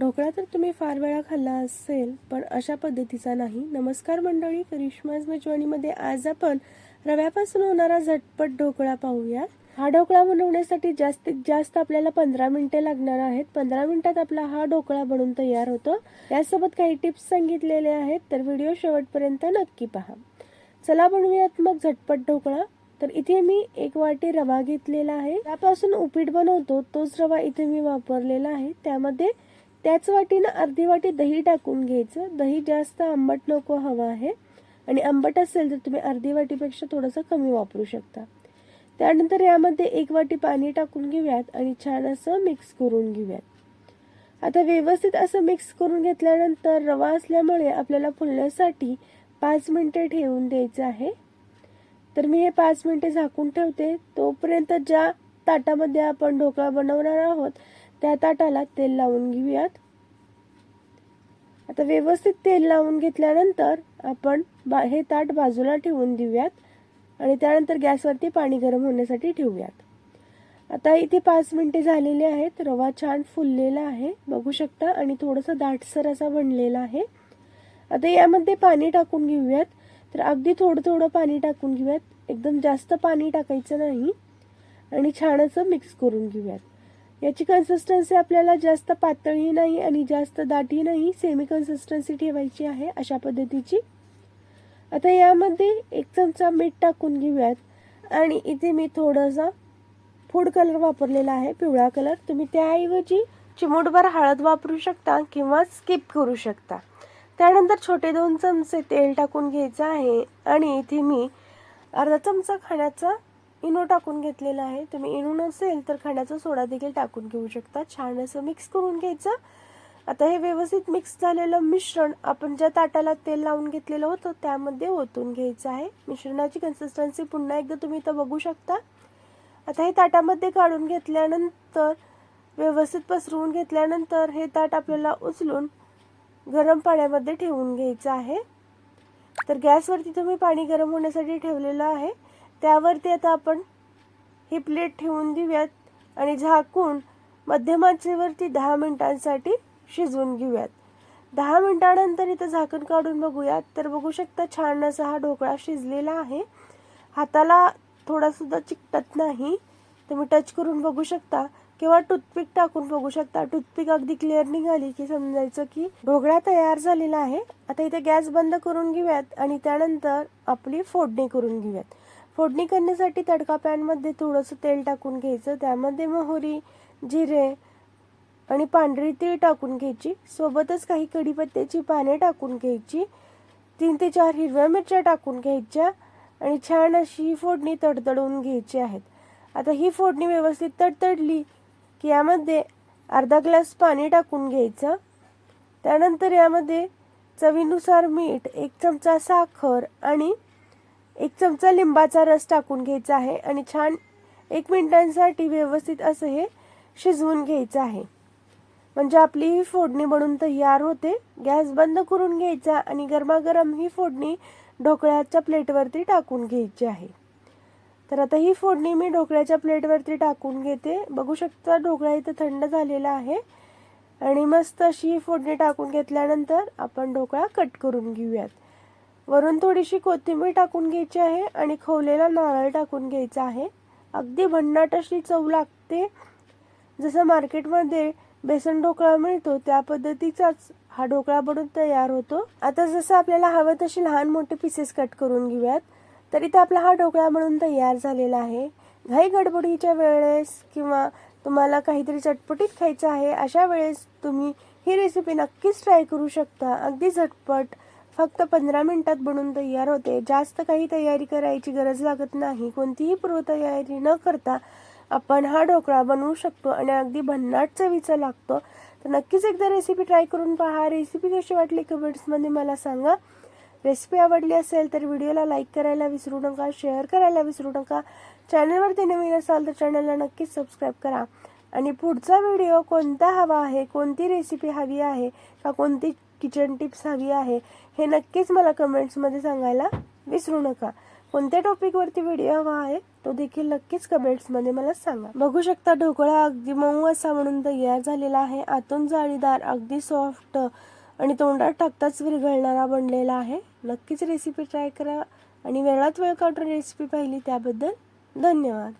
ढोकळा तर तुम्ही फार वेळा खाल्ला असेल पण अशा पद्धतीचा नाही. नमस्कार मंडळी करिश्माज मेजवानीमध्ये आज आपण रव्यापासून होणारा झटपट ढोकळा पाहूया. हा ढोकळा बनवण्यासाठी जास्तीत जास्त आपल्याला पंधरा मिनिटे लागणार आहेत. पंधरा मिनिटात आपला हा ढोकळा बनवून तयार होतो. त्यासोबत काही टिप्स सांगितलेले आहेत तर व्हिडिओ शेवटपर्यंत नक्की पहा. चला बनवूयात मग झटपट ढोकळा. तर इथे मी एक वाटी रवा घेतलेला आहे. त्यापासून उपीट बनवतो. तोच रवा इथे मी वापरलेला आहे. त्यामध्ये त्याच वाटीनं अर्धी वाटी दही टाकून घ्यायचं. दही जास्त आंबट नको हवं आहे. आणि आंबट असेल तर तुम्ही अर्धी वाटीपेक्षा थोडंसं कमी वापरू शकता. त्यानंतर यामध्ये एक वाटी पाणी टाकून घेऊयात आणि छान असं मिक्स करून घेऊयात. आता व्यवस्थित असं मिक्स करून घेतल्यानंतर रवा असल्यामुळे आपल्याला फुलण्यासाठी पाच मिनिटे ठेवून द्यायचं आहे. तर मी हे पाच मिनिटे झाकून ठेवते. तोपर्यंत ज्या ताटामध्ये आपण ढोकळा बनवणार आहोत त्या ताटाला तेल लावून घेऊयात. आता व्यवस्थित तेल लावून घेतल्यानंतर आपण बा हे ताट बाजूला ठेवून देऊयात आणि त्यानंतर गॅसवरती पाणी गरम होण्यासाठी ठेवूयात. आता इथे पाच मिनिटे झालेले आहेत. रवा छान फुललेला आहे. बघू शकता आणि थोडंसं दाटसर असा बनलेला आहे. आता यामध्ये पाणी टाकून घेऊयात. तर अगदी थोडं थोडं पाणी टाकून घेऊयात. एकदम जास्त पाणी टाकायचं नाही. आणि छान असं मिक्स करून घेऊयात. याची कन्सिस्टन्सी आपल्याला जास्त पातळही नाही आणि जास्त दाटही नाही सेमी कन्सिस्टन्सी ठेवायची आहे अशा पद्धतीची. आता यामध्ये एक चमचा मीठ टाकून घेऊयात. आणि इथे मी थोडासा फूड कलर वापरलेला आहे पिवळा कलर तुम्ही त्याऐवजी चिमूटभर हळद वापरू शकता किंवा स्किप करू शकता. त्यानंतर छोटे दोन चमचे तेल टाकून घ्यायचं आहे. आणि इथे मी अर्धा चमचा खाण्याचा इनो टाकून घेतलेला आहे. तुम्ही इनो नसेल तर खाण्याचा सोडा देखील टाकून घेऊ शकता. छान असं मिक्स करून घ्यायचं. आता हे व्यवस्थित मिक्स झालेलं मिश्रण आपण ज्या ताटाला तेल लावून घेतलेलं होतं त्यामध्ये ओतून घ्यायचं आहे. मिश्रणाची कन्सिस्टन्सी पुन्हा एकदा तुम्ही इथं बघू शकता. आता हे ताटामध्ये काढून घेतल्यानंतर व्यवस्थित पसरवून घेतल्यानंतर हे ताट आपल्याला उचलून गरम पाण्यामध्ये ठेवून घ्यायचं आहे. तर गॅसवरती तुम्ही पाणी गरम होण्यासाठी ठेवलेलं आहे. त्यावरती आता आपण ही प्लेट ठेवून देऊयात आणि झाकून मध्यमाचेवरती दहा मिनिटांसाठी शिजवून घेऊयात. दहा मिनिटानंतर इथं झाकण काढून बघूयात. तर बघू शकता छान असा हा ढोकळा शिजलेला आहे. हाताला थोडासुद्धा चिकटत नाही. तुम्ही टच करून बघू शकता किंवा टूथपिक टाकून बघू शकता. टूथपिक अगदी क्लिअर निघाली की समजायचं की ढोकळा तयार झालेला आहे. आता इथे गॅस बंद करून घेऊयात आणि त्यानंतर आपली फोडणी करून घेऊयात. फोडणी करण्यासाठी तडका पॅनमध्ये थोडंसं तेल टाकून घ्यायचं. त्यामध्ये मोहरी जिरे आणि पांढरी तीळ टाकून घ्यायची. सोबतच काही कढीपत्त्याची पाने टाकून घ्यायची. तीन ते चार हिरव्या मिरच्या टाकून घ्यायच्या आणि छान अशी ही फोडणी तडतडवून घ्यायची आहेत. आता ही फोडणी व्यवस्थित तडतडली की यामध्ये अर्धा ग्लास पाणी टाकून घ्यायचं. त्यानंतर यामध्ये चवीनुसार मीठ एक चमचा साखर आणि एक चमचा लिंबाचा रस टाकून घ्यायचा आहे आणि छान एक मिनिटांसाठी व्यवस्थित असं हे शिजवून घ्यायचं आहे. म्हणजे आपली ही फोडणी बनून तयार होते. गॅस बंद करून घ्यायचा आणि गरमागरम ही फोडणी ढोकळ्याच्या प्लेटवरती टाकून घ्यायची आहे. तर आता ही फोडणी मी ढोकळ्याच्या प्लेटवरती टाकून घेते. बघू शकता ढोकळा इथं थंड झालेला आहे. आणि मस्त अशी ही फोडणी टाकून घेतल्यानंतर आपण ढोकळा कट करून घेऊयात. वरून थोडीशी कोथिंबीर टाकून घ्यायची आहे आणि खवलेला नारळ टाकून घ्यायचा आहे. अगदी भन्नाट अशी चव लागते. जसं मार्केटमध्ये बेसन ढोकळा मिळतो त्या पद्धतीचाच हा ढोकळा बनून तयार होतो. आता जसं आपल्याला हवं तशी लहान मोठे पीसेस कट करून घेऊयात. तर आपला हा ढोकळा बनून तयार झालेला आहे. घाई गडबडीच्या वेळेस किंवा तुम्हाला काहीतरी चटपटीत खायचं आहे अशा वेळेस तुम्ही ही रेसिपी नक्कीच ट्राय करू शकता. अगदी झटपट फक्त पंधरा मिनिटात बनून तयार होते. जास्त काही तयारी करायची गरज लागत नाही. कोणतीही पूर्वतयारी न करता आपण हा ढोकळा बनवू शकतो आणि अगदी भन्नाट चवीचा लागतो. तर नक्कीच एकदा रेसिपी ट्राय करून पहा. रेसिपी कशी वाटली कमेंट्समध्ये मला सांगा. रेसिपी आवडली असेल तर व्हिडिओला लाईक करायला विसरू नका. शेअर करायला विसरू नका. चॅनलवरती नवीन असाल तर चॅनलला नक्कीच सबस्क्राईब करा. आणि पुढचा व्हिडिओ कोणता हवा आहे? कोणती रेसिपी हवी आहे? का कोणती किचन टिप्स हवी आहे हे नक्कीच मला कमेंट्समध्ये सांगायला विसरू नका. कोणत्या टॉपिकवरती व्हिडिओ हवा आहे तो देखील नक्कीच कमेंट्समध्ये मला सांगा. बघू शकता ढोकळा अगदी मऊ असा म्हणून तयार झालेला आहे. आतून जाळीदार अगदी सॉफ्ट आणि तोंडात टाकताच विरघळणारा बनलेला आहे. नक्कीच रेसिपी ट्राय करा आणि वेळात वेळ काढून रेसिपी पाहिली त्याबद्दल धन्यवाद.